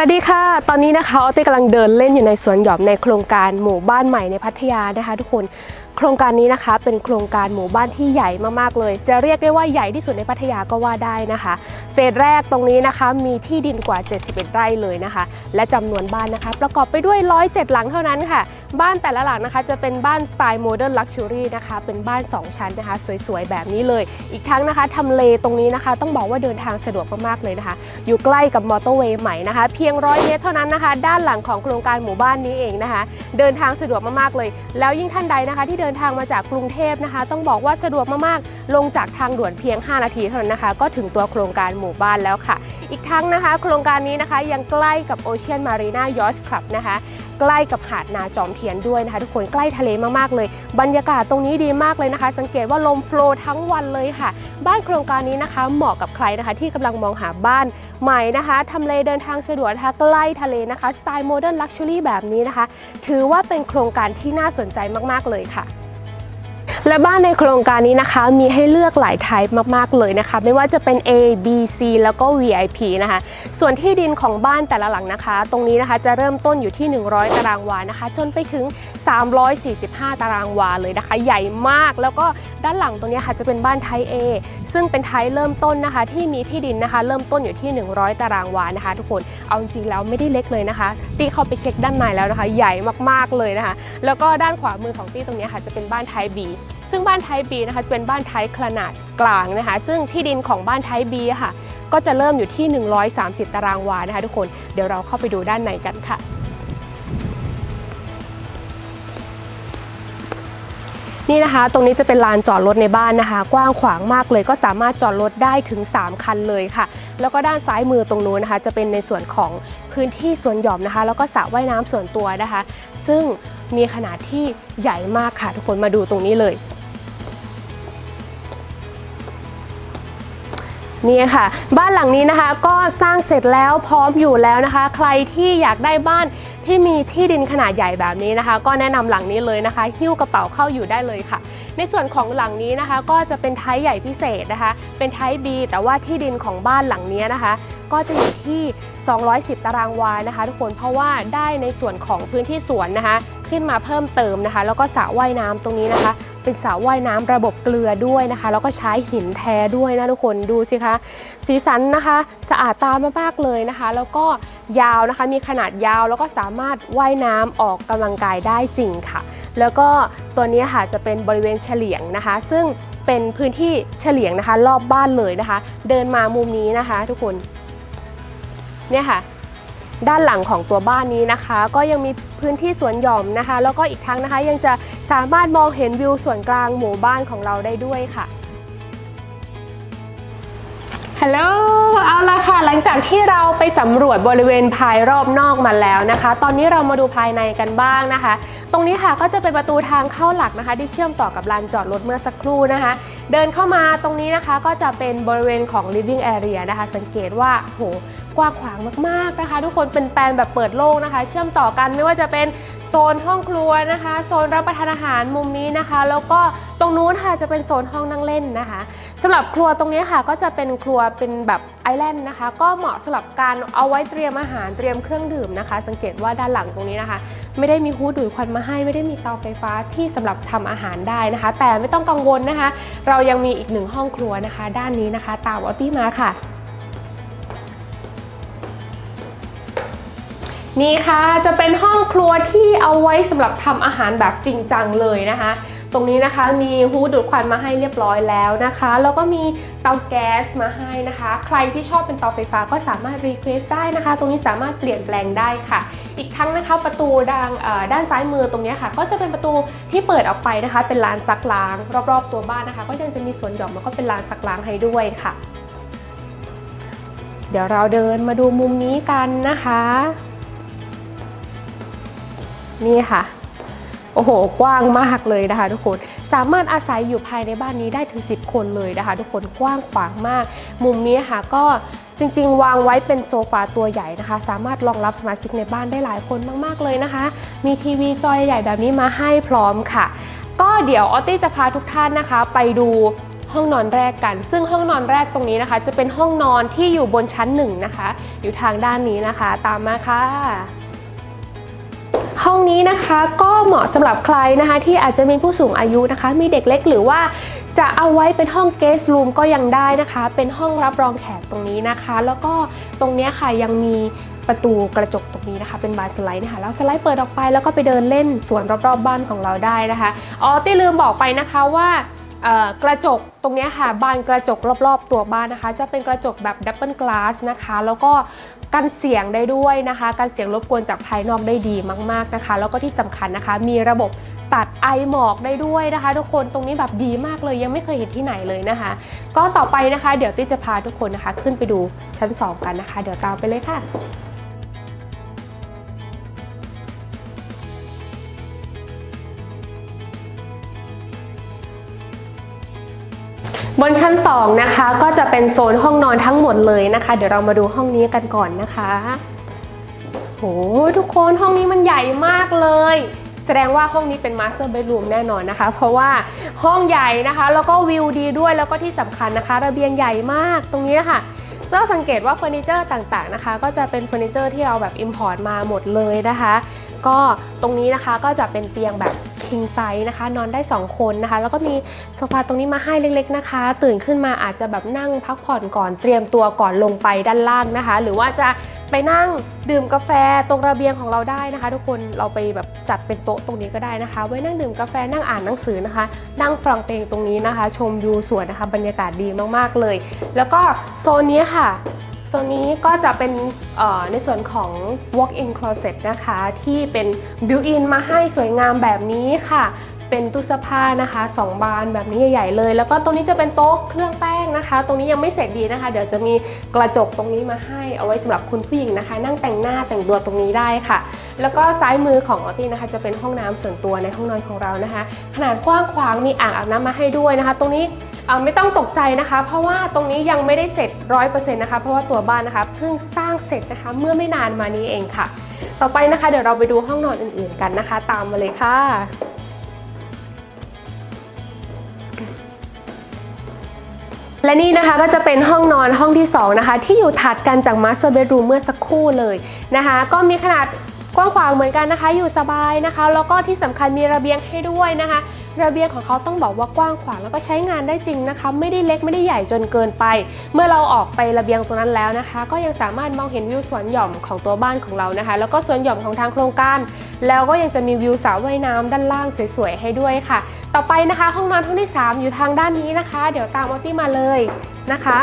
สวัสดีค่ะ ตอนนี้นะคะออตี้กำลังเดินเล่นอยู่ในสวนหย่อมในโครงการหมู่บ้านใหม่ในพัทยานะคะ ทุกคน โครงการนี้นะคะ เป็นโครงการหมู่บ้านที่ใหญ่มากๆเลย จะเรียกได้ว่าใหญ่ที่สุดในพัทยาก็ว่าได้นะคะ เฟสแรกตรงนี้นะคะ มีที่ดินกว่า 71 ไร่เลยนะคะ และจำนวนบ้านนะคะ ประกอบไปด้วย 107 หลังเท่านั้นค่ะ บ้านแต่ละหลังนะคะจะเป็นบ้านสไตล์โมเดิร์นลักชัวรี่นะคะ เป็นบ้าน 2 ชั้นนะคะ สวยๆ แบบนี้เลย อีกทั้งนะคะทำเลตรงนี้นะคะ ต้องบอกว่าเดินทางสะดวกมากๆเลยนะคะ อยู่ใกล้กับมอเตอร์เวย์ใหม่นะคะ เพียงร้อยเมตรเท่านั้นนะคะ ด้านหลังของโครงการหมู่บ้านนี้เองนะคะ เดินทางสะดวกมากๆเลย แล้วยิ่งท่านใดนะคะ ที่เดินทางมาจากกรุงเทพนะคะ ต้องบอกว่าสะดวกมากๆ ลงจากทางด่วนเพียง 5 นาทีเท่านั้นนะคะ ก็ถึงตัวโครงการหมู่บ้านแล้วค่ะ อีกทั้งนะคะ โครงการนี้นะคะยังใกล้กับ Ocean Marina Yacht Club นะคะ ใกล้กับหาดนาจอมเทียนด้วยนะคะ ทุกคนใกล้ทะเลมากๆเลย บรรยากาศตรงนี้ดีมากเลยนะคะ สังเกตว่าลมโฟล์ทั้งวันเลยค่ะ บ้านโครงการนี้นะคะเหมาะกับใครนะคะ ที่กำลังมองหาบ้านใหม่นะคะทำเลเดินทางสะดวกนะคะใกล้ทะเลนะคะสไตล์โมเดิร์นลักชัวรี่แบบนี้นะคะ ถือว่าเป็นโครงการที่น่าสนใจมากๆเลยค่ะ และบ้านในโครงการนี้นะคะ มีให้เลือกหลายไทป์มากๆเลยนะคะ ไม่ว่าจะเป็น A B C แล้วก็ VIP นะคะ ส่วนที่ดินของบ้านแต่ละหลังนะคะ ตรงนี้นะคะจะเริ่มต้นอยู่ที่ 100 ตารางวานะคะ จนไปถึง 345 ตารางวาเลยนะคะ ใหญ่มากแล้วก็ด้านหลังตรงนี้ค่ะจะเป็นบ้านไทย A ซึ่งเป็นไทยเริ่มต้นนะคะ ที่มีที่ดินนะคะ เริ่มต้นอยู่ที่ 100 ตารางวานะคะ ทุกคนเอาจริงแล้วไม่ได้เล็กเลยนะคะตีเข้าไปเช็คด้านในแล้วนะคะ ใหญ่มากๆเลยนะคะ แล้วก็ด้านขวามือของตี้ตรงนี้ค่ะจะเป็นบ้านไทย B ซึ่งบ้านไทยบีนะคะจะเป็นบ้านไทยขนาดกลางนะคะ ซึ่งที่ดินของบ้านไทยบีค่ะ ก็จะเริ่มอยู่ที่ 130 ตารางวานะคะทุกคนเดี๋ยวเราเข้าไปดูด้านในกันค่ะนี่นะคะ ตรงนี้จะเป็นลานจอดรถในบ้านนะคะ กว้างขวางมากเลยก็สามารถจอดรถได้ถึง 3 คันเลยค่ะ แล้วก็ด้านซ้ายมือตรงนู้นนะคะ จะเป็นในส่วนของพื้นที่สวนหย่อมนะคะ แล้วก็สระว่ายน้ำส่วนตัวนะคะ ซึ่งมีขนาดที่ใหญ่มากค่ะ ทุกคนมาดูตรงนี้เลย นี่ค่ะ บ้านหลังนี้นะคะก็สร้างเสร็จแล้วพร้อมอยู่แล้วนะคะ ใครที่อยากได้บ้านที่มีที่ดินขนาดใหญ่แบบนี้นะคะ ก็แนะนำหลังนี้เลยนะคะ หิ้วกระเป๋าเข้าอยู่ได้เลยค่ะ ในส่วนของหลังนี้นะคะ ก็จะเป็นไทป์ใหญ่พิเศษนะคะ เป็นไทป์ B แต่ว่าที่ดินของบ้านหลังนี้นะคะ ก็จะอยู่ที่210 ตารางวานะคะ ทุกคนเพราะว่าได้ในส่วนของพื้นที่สวนนะคะ ขึ้นมาเพิ่มเติมนะคะ แล้วก็สระว่ายน้ำตรงนี้นะคะ เป็นสระว่ายน้ำระบบเกลือด้วยนะคะ แล้วก็ใช้หินแท้ด้วยนะทุกคนดูสิคะ สีสันนะคะ สะอาดตามากๆเลยนะคะ แล้วก็ยาวนะคะมีขนาดยาวแล้วก็สามารถว่ายน้ำออกกำลังกายได้จริงค่ะ แล้วก็ตัวนี้ค่ะจะเป็นบริเวณเฉลียงนะคะ ซึ่งเป็นพื้นที่เฉลียงนะคะ รอบบ้านเลยนะคะ เดินมามุมนี้นะคะ ทุกคน เนี่ยค่ะ ด้านหลังของตัวบ้านนี้นะคะ ก็ยังมีพื้นที่สวนหย่อมนะคะ แล้วก็อีกทั้งนะคะยังจะสามารถมองเห็นวิวส่วนกลางหมู่บ้านของเราได้ด้วยค่ะฮัลโหล เอาละค่ะ หลังจากที่เราไปสำรวจบริเวณภายรอบนอกมาแล้วนะคะ ตอนนี้เรามาดูภายในกันบ้างนะคะ ตรงนี้ค่ะก็จะเป็นประตูทางเข้าหลักนะคะ ที่เชื่อมต่อกับลานจอดรถเมื่อสักครู่นะคะ เดินเข้ามาตรงนี้นะคะก็จะเป็นบริเวณของ living area นะคะ สังเกตว่าโห กว้างขวางมากๆนะคะ ทุกคนเป็นแปลนแบบเปิดโล่งนะคะ เชื่อมต่อกันไม่ว่าจะเป็นโซนห้องครัวนะคะ โซนรับประทานอาหารมุมนี้นะคะ แล้วก็ตรงนู้นค่ะจะเป็นโซนห้องนั่งเล่นนะคะสำหรับครัวตรงนี้ค่ะก็จะเป็นครัวเป็นแบบไอแลนด์นะคะ ก็เหมาะสำหรับการเอาไว้เตรียมอาหารเตรียมเครื่องดื่มนะคะ สังเกตว่าด้านหลังตรงนี้นะคะ ไม่ได้มีฮูดดูดควันมาให้ ไม่ได้มีเตาไฟฟ้าที่สำหรับทำอาหารได้นะคะ แต่ไม่ต้องกังวลนะคะ เรายังมีอีกหนึ่งห้องครัวนะคะ ด้านนี้นะคะ ตามออตตี้มาค่ะ นี่ค่ะจะเป็นห้องครัวที่เอาไว้สำหรับทำอาหารแบบจริงจังเลยนะคะ ตรงนี้นะคะมีฮูดดูดควันมาให้เรียบร้อยแล้วนะคะ แล้วก็มีเตาแก๊สมาให้นะคะ ใครที่ชอบเป็นเตาไฟฟ้าก็สามารถรีเควสได้นะคะ ตรงนี้สามารถเปลี่ยนแปลงได้ค่ะ อีกทั้งนะคะประตูด้านเอ่อด้านซ้ายมือตรงนี้ค่ะ ก็จะเป็นประตูที่เปิดออกไปนะคะ เป็นลานซักล้าง รอบๆ ตัวบ้านนะคะ ก็ยังจะมีสวนหย่อมแล้วก็เป็นลานซักล้างให้ด้วยค่ะ เดี๋ยวเราเดินมาดูมุมนี้กันนะคะ นี่ค่ะ โอ้โห กว้างมากเลยนะคะ ทุกคน สามารถอาศัยอยู่ภายในบ้านนี้ได้ถึง 10 คนเลยนะคะ ทุกคน กว้างขวางมาก มุมนี้ค่ะก็จริงๆ วางไว้เป็นโซฟาตัวใหญ่นะคะ สามารถรองรับสมาชิกในบ้านได้หลายคนมากๆเลยนะคะ มีทีวีจอใหญ่แบบนี้มาให้พร้อมค่ะ ก็เดี๋ยวออตตี้จะพาทุกท่านนะคะ ไปดูห้องนอนแรกกัน ซึ่งห้องนอนแรกตรงนี้นะคะ จะเป็นห้องนอนที่อยู่บนชั้นหนึ่งนะคะ อยู่ทางด้านนี้นะคะ ตามมาค่ะ ห้องนี้นะคะก็เหมาะสำหรับใครนะคะ ที่อาจจะมีผู้สูงอายุนะคะ มีเด็กเล็กหรือว่าจะเอาไว้เป็นห้องเกส t รูมก็ยังได้นะคะ เป็นห้องรับรองแขกตรงนี้นะคะ แล้วก็ตรงนี้ค่ะยังมีประตูกระจกตรงนี้นะคะ เป็นบานสไลด์นะคะแล้วสไลด์เปิดออกไปแล้วก็ไปเดินเล่นสวนรอบๆบ้านของเราได้นะคะอ๋อที่ลืมบอกไปนะคะว่ากระจกตรงนี้ค่ะบานกระจกรอบๆ ตัวบ้านนะคะ จะเป็นกระจกแบบดับเบิลกลาสนะคะ แล้วก็ กันเสียงได้ด้วยนะคะ กันเสียงรบกวนจากภายนอกได้ดีมาก ๆนะคะ แล้วก็ที่สำคัญนะคะ มีระบบตัดไอหมอกได้ด้วยนะคะ ทุกคนตรงนี้แบบดีมากเลยยังไม่เคยเห็นที่ไหนเลยนะคะ ก็ต่อไปนะคะ เดี๋ยวติ๊จะพาทุกคนนะคะ ขึ้นไปดูชั้น 2 กันนะคะ เดี๋ยวตามไปเลยค่ะ บนชั้น 2 นะคะ ก็จะเป็นโซนห้องนอนทั้งหมดเลยนะคะ เดี๋ยวเรามาดูห้องนี้กันก่อนนะคะโหทุกคนห้องนี้มันใหญ่มากเลย แสดงว่าห้องนี้เป็นมาสเตอร์เบดรูมแน่นอนนะคะ เพราะว่าห้องใหญ่นะคะ แล้วก็วิวดีด้วยแล้วก็ที่สำคัญนะคะ ระเบียงใหญ่มากตรงนี้นะคะก็สังเกตว่าเฟอร์นิเจอร์ต่างๆนะคะ ก็จะเป็นเฟอร์นิเจอร์ที่เราแบบอิมพอร์ตมาหมดเลยนะคะ ก็ตรงนี้นะคะก็จะเป็นเตียงแบบ king size นะคะ นอนได้ 2 คนนะคะ แล้วก็มีโซฟาตรงนี้มาให้เล็กๆนะคะ ตื่นขึ้นมาอาจจะแบบนั่งพักผ่อนก่อนเตรียมตัวก่อนลงไปด้านล่างนะคะ หรือว่าจะไปนั่งดื่มกาแฟตรงระเบียงของเราได้นะคะ ทุกคนเราไปแบบจัดเป็นโต๊ะตรงนี้ก็ได้นะคะ ไว้นั่งดื่มกาแฟนั่งอ่านหนังสือนะคะ นั่งฟังเพลงตรงนี้นะคะ ชมวิวสวนนะคะ บรรยากาศดีมากๆเลย แล้วก็โซนนี้ค่ะ โซนนี้ก็จะเป็นในส่วนของ walk-in closet นะคะ ที่เป็น built-in มาให้สวยงามแบบนี้ค่ะ เป็นตู้เสื้อผ้านะคะ2บานแบบนี้ใหญ่ๆเลย แล้วก็ตรงนี้จะเป็นโต๊ะเครื่องแป้งนะคะ ตรงนี้ยังไม่เสร็จดีนะคะ เดี๋ยวจะมีกระจกตรงนี้มาให้เอาไว้สำหรับคุณผู้หญิงนะคะ นั่งแต่งหน้าแต่งตัวตรงนี้ได้ค่ะ แล้วก็ซ้ายมือของออตตี้นะคะ จะเป็นห้องน้ำส่วนตัวในห้องนอนของเรานะคะ ขนาดกว้างขวางมีอ่างอาบน้ำมาให้ด้วยนะคะ ตรงนี้ไม่ต้องตกใจนะคะ เพราะว่าตรงนี้ยังไม่ได้เสร็จ100%นะคะเพราะว่าตัวบ้านนะคะเพิ่งสร้างเสร็จนะคะเมื่อไม่นานมานี้เองค่ะ ต่อไปนะคะเดี๋ยวเราไปดูห้องนอนอื่นๆกันนะคะ ตามมาเลยค่ะ และนี่นะคะก็จะเป็นห้องนอนห้องที่ 2 นะคะ ที่อยู่ถัดกันจาก Master Bedroom เมื่อสักครู่เลยนะคะ ก็มีขนาดกว้างขวางเหมือนกันนะคะ อยู่สบายนะคะ แล้วก็ที่สำคัญมีระเบียงให้ด้วยนะคะ ระเบียงของเขาต้องบอกว่ากว้างขวางแล้วก็ใช้งานได้จริงนะคะ ไม่ได้เล็กไม่ได้ใหญ่จนเกินไป เมื่อเราออกไประเบียงตรงนั้นแล้วนะคะ ก็ยังสามารถมองเห็นวิวสวนหย่อมของตัวบ้านของเรานะคะ แล้วก็สวนหย่อมของทางโครงการ แล้วก็ยังจะมีวิวสระว่ายน้ำด้านล่างสวยๆให้ด้วยค่ะ ต่อไปนะคะ ห้องนอนห้องที่ 3 อยู่ทางด้านนี้นะคะ เดี๋ยวตามออตตี้มาเลยนะคะ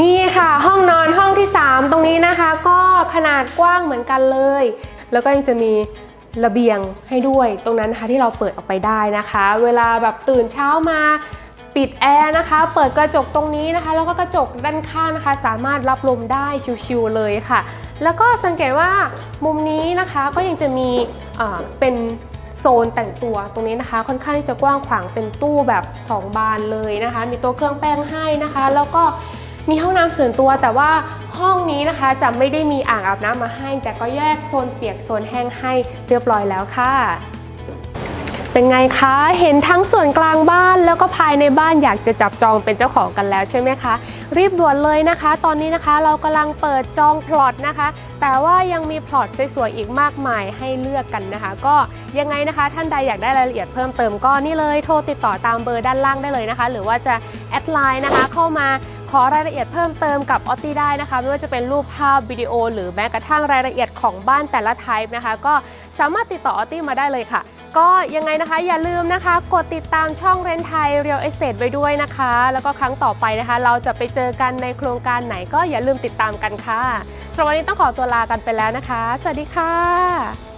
นี่ค่ะห้องนอนห้องที่ 3 ตรงนี้นะคะ ก็ขนาดกว้างเหมือนกันเลย แล้วก็ยังจะมีระเบียงให้ด้วย ตรงนั้นนะคะที่เราเปิดออกไปได้นะคะ เวลาแบบตื่นเช้ามา ปิดแอร์นะคะ เปิดกระจกตรงนี้นะคะ แล้วก็กระจกด้านข้างนะคะ สามารถรับลมได้ชิวๆเลยค่ะ แล้วก็สังเกตว่ามุมนี้นะคะก็ยังจะมีเอ่อเป็นโซนแต่งตัวตรงนี้นะคะ ค่อนข้างที่จะกว้างขวางเป็นตู้แบบ 2 บานเลยนะคะ มีตัวเครื่องแป้งให้นะคะ แล้วก็มีห้องน้ำส่วนตัวแต่ว่าห้องนี้นะคะจะไม่ได้มีอ่างอาบน้ำมาให้ แต่ก็แยกโซนเปียกโซนแห้งให้เรียบร้อยแล้วค่ะ เป็นไงคะ เห็นทั้งส่วนกลางบ้านแล้วก็ภายในบ้านอยากจะจับจองเป็นเจ้าของกันแล้วใช่ไหมคะ รีบด่วนเลยนะคะ ตอนนี้นะคะเรากำลังเปิดจองพลอตนะคะ แต่ว่ายังมีพลอตสวยๆอีกมากมายให้เลือกกันนะคะ ก็ยังไงนะคะ ท่านใดอยากได้รายละเอียดเพิ่มเติมก็นี่เลยโทรติดต่อตามเบอร์ด้านล่างได้เลยนะคะ หรือว่าจะแอดไลน์นะคะเข้ามาขอรายละเอียดเพิ่มเติมกับออตตี้ได้นะคะ ไม่ว่าจะเป็นรูปภาพวิดีโอ หรือแม้กระทั่งรายละเอียดของบ้านแต่ละไทป์นะคะ ก็สามารถติดต่อออตตี้มาได้เลยค่ะ ก็ยังไงนะคะอย่าลืมนะคะ กดติดตามช่องเรนไทยเรียลเอสเตไว้ด้วยนะคะ แล้วก็ครั้งต่อไปนะคะ เราจะไปเจอกันในโครงการไหนก็อย่าลืมติดตามกันค่ะสำหรับวันนี้ต้องขอตัวลากันไปแล้วนะคะ สวัสดีค่ะ